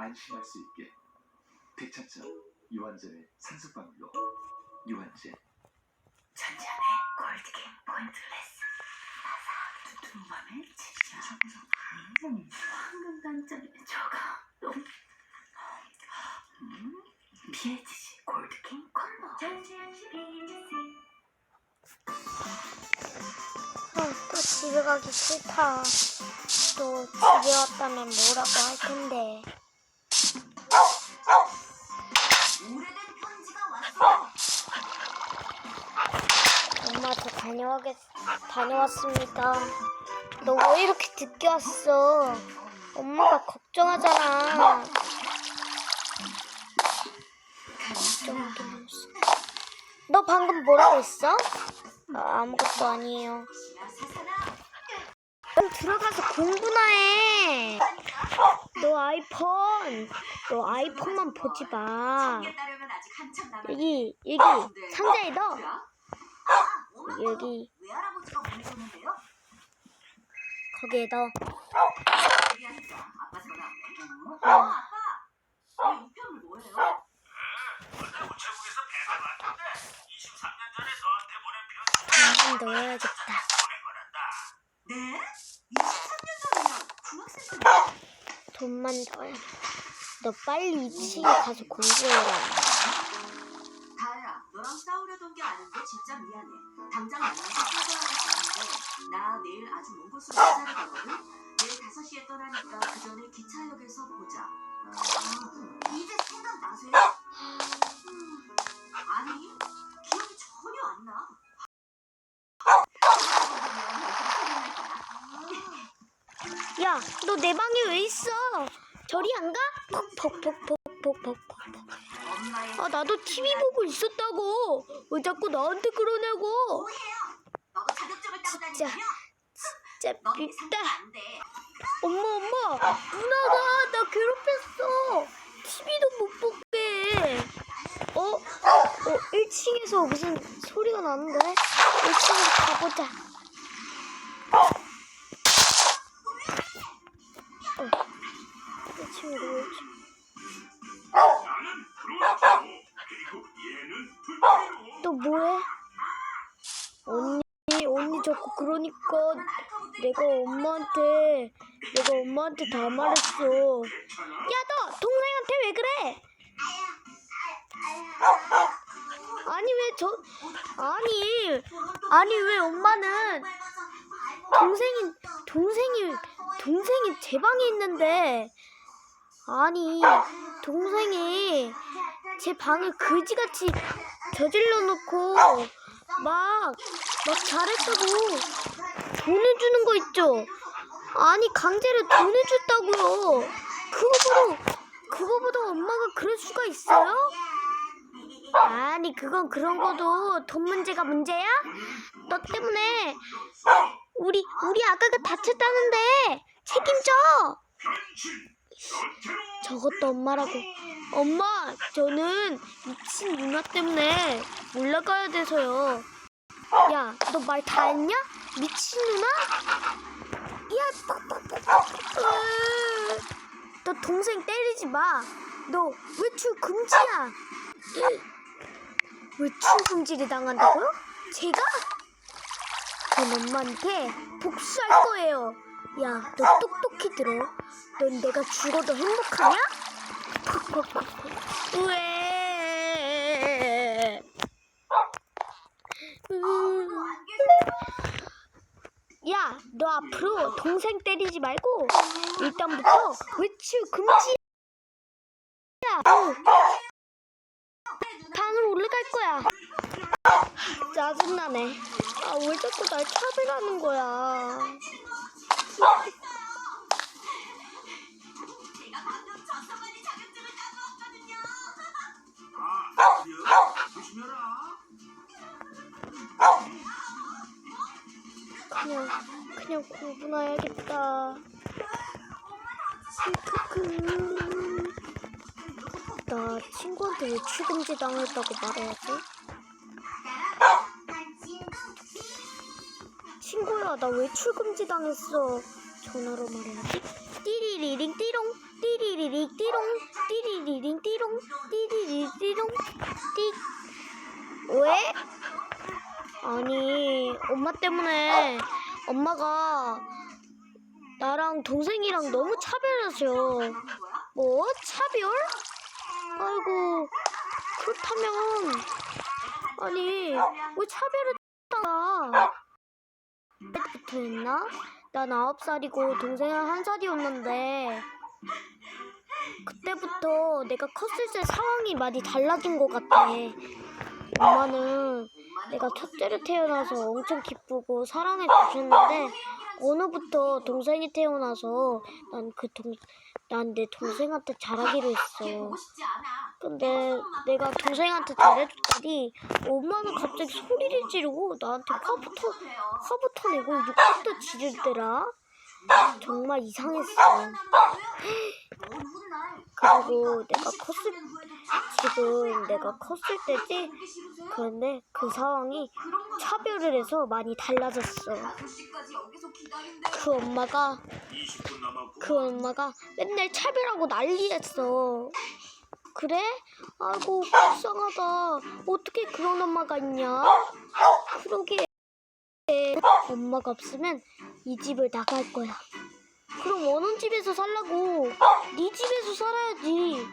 안심할 수 있게 되찾자. 유한젠의 산소방울로. 유한젠 천천히 골드게임 포인트 레스 나사 두툼함을 진짜 음, 황금 단짠이 저거 너무 음, BHC 골드게임 콤보. 어, 또 집에 가기 싫다. 또 집에 왔다면 뭐라고 할 텐데. 다녀와겠, 다녀왔습니다. 너 왜 이렇게 늦게 왔어? 엄마가 걱정하잖아. 너 방금 뭐라고 했어? 아, 아무것도 아니에요. 그럼 들어가서 공부나 해. 너 아이폰, 너 아이폰만 보지 마. 여기, 여기, 상자에 넣어. 여기, 거기에 넣어. 어, 아빠 왜 우편물 뭐예요? 우체국에서 배달 왔는데 23년 전에 너한테 보낸 편지 당근 넣어야겠다. 네? 23년 전이면 중학생 때 돈만 넣어야. 너 빨리 2층에 가서 공부해라. 다혜야, 너랑 싸우려던 게 아닌데 진짜 미안해. 당장 만나서 사과하고 싶은데 나 내일 아주 먼 곳으로 시차를 가거든. 내일 5시에 떠나니까 그 전에 기차역에서 보자. 아, 이제 생각나세요? 음, 아니, 기억이 전혀 안 나. 야, 너 내 방에 왜 있어? 저리 안 가? 퍽퍽퍽퍽퍽퍽퍽. 아, 나도 TV 보고 있었다고. 왜 자꾸 나한테 그러냐고. 진짜. 진짜 넌 밉다. 엄마, 엄마. 누나가 나 괴롭혔어. TV도 못 보게. 어? 어, 1층에서 무슨 소리가 나는데? 1층으로 가보자. 그러니까 내가 엄마한테, 내가 엄마한테 다 말했어. 야, 너 동생한테 왜 그래? 아니, 왜 저, 아니, 아니, 왜 엄마는 동생이, 동생이, 동생이 제 방에 있는데, 아니, 동생이 제 방을 그지같이 저질러 놓고, 막, 막 잘했다고 돈을 주는 거 있죠? 아니, 강제로 돈을 줬다고요. 그거보다, 그거보다 엄마가 그럴 수가 있어요? 아니, 그건 그런 거도 돈 문제가 문제야? 너 때문에 우리, 우리 아가가 다쳤다는데 책임져! 저것도 엄마라고. 엄마, 저는 미친 누나 때문에 올라가야 돼서요. 야, 너 말 다 했냐? 미친 누나? 야, 으, 너 동생 때리지 마. 너 외출 금지야. 외출 금지를 당한다고요? 제가? 전 엄마한테 복수할 거예요. 야, 너 똑똑히 들어. 넌 내가 죽어도 행복하냐? 왜? 너 앞으로 동생 때리지 말고 일단부터 외출 금지야. 단으로 올라갈 거야. 짜증나네. 아, 왜 자꾸 날 차별하는 거야. 그냥 공부나 해야겠다. 크크크. 나 친구한테 외출 금지 당했다고 말해야지. 친구야, 나 외출 금지 당했어. 전화로 말해야지. 띠리리링 띠롱, 띠리리링 띠롱. 띠리리리롱 띠 왜? 아니 엄마 때문에 엄마가 나랑 동생이랑 너무 거야? 뭐? 차별? 아이고 그렇다면 아니 왜 차별을 했다 그때부터 했나? 난 아홉 살이고 동생은 한 살이었는데 그때부터 내가 컸을 때 상황이 많이 달라진 것 같아 엄마는 내가 첫째로 태어나서 엄청 기쁘고 사랑해 주셨는데 어느부터 동생이 태어나서 난 그 동 난 내 동생한테 잘하기로 걔 했어. 근데 내가 동생한테 잘해줬더니 엄마는 갑자기 소리를 지르고 나한테 화부터 화부터 내고 욕부터 지르더라. 정말 이상했어. 그리고 내가 컸을 지금 내가 컸을 때지. 그런데 그 상황이 차별을 해서 많이 달라졌어. 5시까지 여기서 기다린대. 그 엄마가 20분 남았고. 그 엄마가 맨날 차별하고 난리였어. 그래? 아이고 불쌍하다. 어떻게 그런 엄마가 있냐? 그러게 엄마가 없으면 이 집을 나갈 거야. 그럼 어느 집에서 살라고? 네 집에서 살아야지.